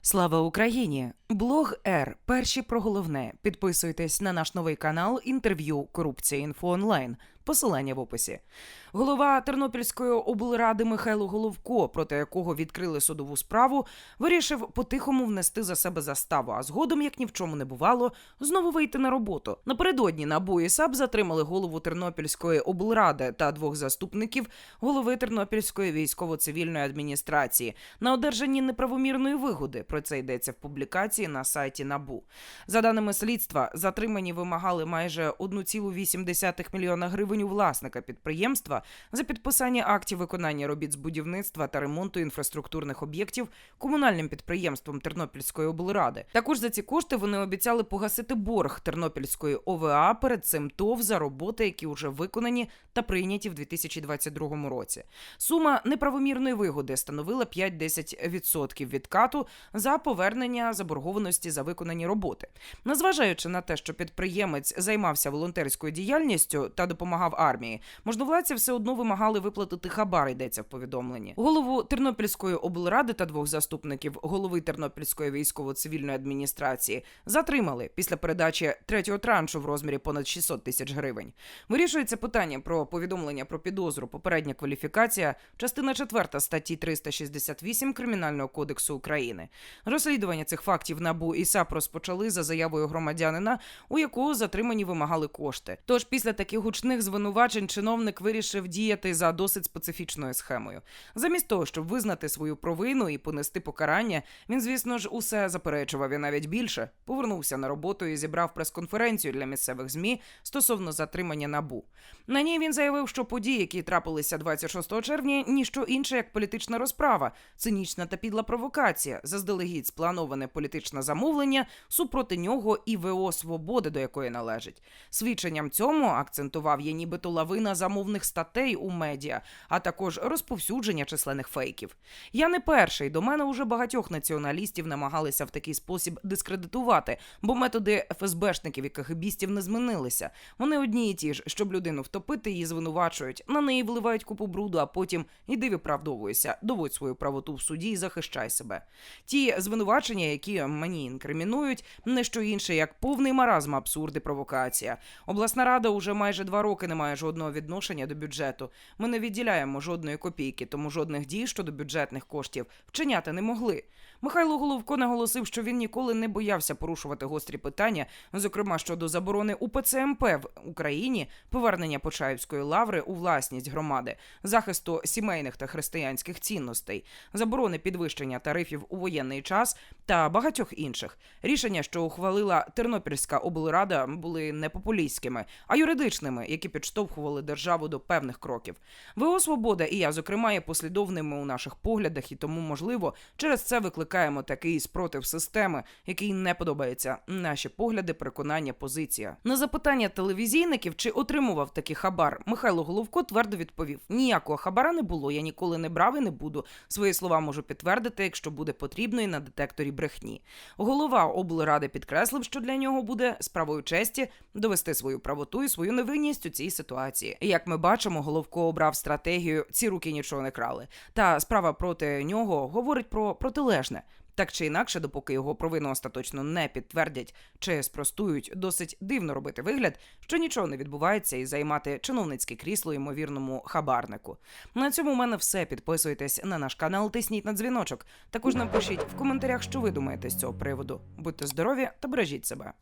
Слава Україні! Блог Р. Перші про головне. Підписуйтесь на наш новий канал інтерв'ю Корупція інфо онлайн. Посилання в описі. Голова Тернопільської облради Михайло Головко, проти якого відкрили судову справу, вирішив по-тихому внести за себе заставу, а згодом, як ні в чому не бувало, знову вийти на роботу. Напередодні НАБУ і САП затримали голову Тернопільської облради та двох заступників голови Тернопільської військово-цивільної адміністрації на одержанні неправомірної вигоди. Про це йдеться в публікації на сайті НАБУ. За даними слідства, затримані вимагали майже 1,8 мільйона гривень у власника підприємства за підписання актів виконання робіт з будівництва та ремонту інфраструктурних об'єктів комунальним підприємством Тернопільської облради. Також за ці кошти вони обіцяли погасити борг Тернопільської ОВА перед цим ТОВ за роботи, які вже виконані та прийняті в 2022 році. Сума неправомірної вигоди становила 5-10% відкату за повернення заборгованості за виконані роботи. Незважаючи на те, що підприємець займався волонтерською діяльністю та допомагав армії, можновладці все одно вимагали виплатити хабар. Йдеться в повідомленні. Голову Тернопільської облради та двох заступників голови Тернопільської військово-цивільної адміністрації затримали після передачі третього траншу в розмірі понад 600 тисяч гривень. Вирішується питання про повідомлення про підозру, попередня кваліфікація, частина 4 статті 368 Кримінального кодексу України. Розслідування цих фактів НАБУ і САП розпочали за заявою громадянина, у якого затримані вимагали кошти. Тож після таких гучних звинувачень чиновник вирішив діяти за досить специфічною схемою. Замість того, щоб визнати свою провину і понести покарання, він, звісно ж, усе заперечував і навіть більше. Повернувся на роботу і зібрав прес-конференцію для місцевих змі стосовно затримання набу. На ній він заявив, що події, які трапилися 26 червня, ніщо інше як політична розправа, цинічна та підла провокація, заздалегідь сплановане політичне замовлення супроти нього і ВО Свободи, до якої належить. Свідченням цьому акцентував є нібито лавина замовних статей у медіа, а також розповсюдження численних фейків. Я не перший. До мене уже багатьох націоналістів намагалися в такий спосіб дискредитувати, бо методи ФСБшників і КГБістів не змінилися. Вони одні і ті ж, щоб людину втопити, її звинувачують, на неї вливають купу бруду, а потім іди виправдовуйся, доводь свою правоту в суді і захищай себе. Ті звинувачення, які мені інкримінують, не що інше, як повний маразм, абсурд і провокація. Обласна рада уже майже два роки не має жодного відношення до бюджету. Ми не відділяємо жодної копійки, тому жодних дій щодо бюджетних коштів вчиняти не могли. Михайло Головко наголосив, що він ніколи не боявся порушувати гострі питання, зокрема щодо заборони УПЦ МП в Україні, повернення Почаївської лаври у власність громади, захисту сімейних та християнських цінностей, заборони підвищення тарифів у воєнний час та багатьох інших. Рішення, що ухвалила Тернопільська облрада, були не популістськими, а юридичними, які підштовхували державу до певних кроків. ВО Свобода і я, зокрема, є послідовними у наших поглядах, і тому, можливо, через це викликаємо такий спротив системи, який не подобається. Наші погляди, переконання, позиція. На запитання телевізійників, чи отримував такий хабар, Михайло Головко твердо відповів: ніякого хабара не було. Я ніколи не брав і не буду. Свої слова можу підтвердити, якщо буде потрібно, і на детекторі брехні. Голова облради підкреслив, що для нього буде справою честі довести свою правоту і свою невинність у цій ситуації. Як ми бачимо, Головко обрав стратегію ці руки нічого не крали. Та справа проти нього говорить про протилежне. Так чи інакше, допоки його провину остаточно не підтвердять чи спростують, досить дивно робити вигляд, що нічого не відбувається, і займати чиновницьке крісло ймовірному хабарнику. На цьому в мене все. Підписуйтесь на наш канал, тисніть на дзвіночок. Також напишіть в коментарях, що ви думаєте з цього приводу. Будьте здорові та бережіть себе.